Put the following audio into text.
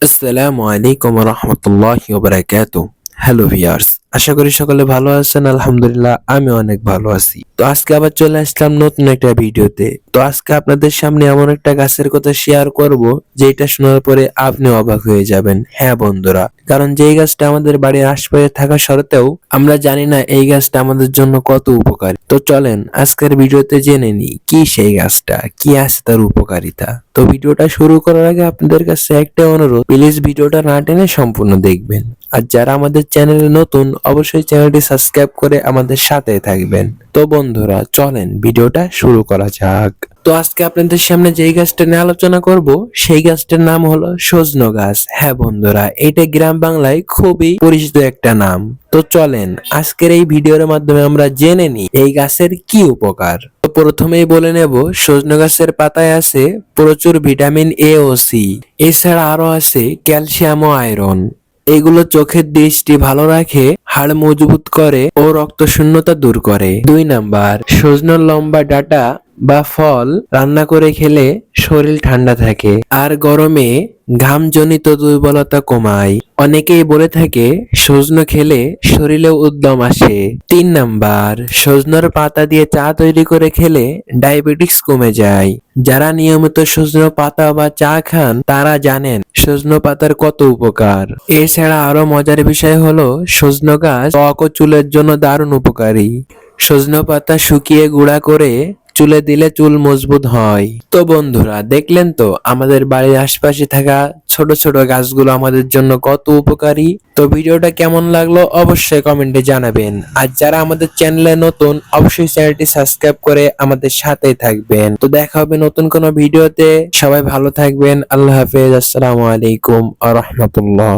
আসসালামু আলাইকুম রহমতুল্লাহ বারাকাত hello viewers আশা করি সকলে ভালো আছেন, আলহামদুলিল্লাহ আমি অনেক ভালো আছি। তো আজকে আবার চলে আসলাম নতুন একটা ভিডিওতে। তো আজকে আপনাদের সামনে এমন একটা গাছের কথা শেয়ার করব, যেটা শোনার পরে আপনি অবাক হয়ে যাবেন। হ্যাঁ বন্ধুরা, কারণ যেই গাছটা আমাদের বাড়ির আশপাশে থাকা সত্ত্বেও আমরা জানি না এই গাছটা আমাদের জন্য কত উপকারী। তো চলেন আজকের ভিডিওতে জেনে নিই, কি সেই গাছটা, কি আছে তার উপকারিতা? তো ভিডিওটা শুরু করার আগে আপনাদের কাছে একটা অনুরোধ প্লিজ ভিডিওটা না টেনে সম্পূর্ণ দেখবেন। আর যারা আমাদের চ্যানেলে নতুন, অবশ্যই চ্যানেলটি সাবস্ক্রাইব করে আমাদের সাথে থাকবেন। তো বন্ধুরা, চলেন ভিডিওটা শুরু করা যাক। তো আজকে আপনাদের সামনে যেই গাছটা নিয়ে আলোচনা করব, সেই গাছটার নাম হলো সজনো গাছ। হ্যাঁ বন্ধুরা, এটা গ্রাম বাংলায় খুবই পরিচিত একটা নাম। তো চলেন, আজকের এই ভিডিওর মাধ্যমে আমরা জেনে নিই এই গাছের কি উপকার। তো প্রথমেই বলে নেব, সজনে গাছের পাতায় আছে প্রচুর ভিটামিন এ ও সি এছাড়া আরও আছে ক্যালসিয়াম ও আয়রন। এগুলো চোখের দৃষ্টি ভালো রাখে, হাড় মজবুত করে ও রক্ত শূন্যতা দূর করে। দুই নাম্বার সজনের লম্বা ডাটা বা ফল রান্না করে খেলে শরীর ঠান্ডা থাকে। আর গরমে ঘামজনিত দুর্বলতা কমায়। অনেকেই বলে থাকে সজনো খেলে শরীরে উদ্যম আসে। তিন নাম্বার সজনের পাতা দিয়ে চা তৈরি করে খেলে ডায়াবেটিস কমে যায়। যারা নিয়মিত সজনো পাতা বা চা খান, তারা জানেন সজনো পাতার কত উপকার। এছাড়া আরও মজার বিষয় হলো সজনো গাছ ত্বক ও চুলের জন্য দারুণ উপকারী। সজনো পাতা শুকিয়ে গুঁড়া করে চুলে দিলে চুল মজবুত হয়। তো বন্ধুরা, দেখলেন তো আমাদের বাড়ির আশপাশে থাকা ছোট ছোট গাছগুলো আমাদের জন্য কত উপকারী? তো ভিডিওটা কেমন লাগল অবশ্যই কমেন্টে জানাবেন। আর যারা আমাদের চ্যানেলে নতুন, অবশ্যই চ্যানেলটি সাবস্ক্রাইব করে আমাদের সাথেই থাকবেন। তো দেখা হবে নতুন কোনো ভিডিওতে। সবাই ভালো থাকবেন। আল্লাহ হাফেজ। আসসালামু আলাইকুম আ রহমতুল্লাহ।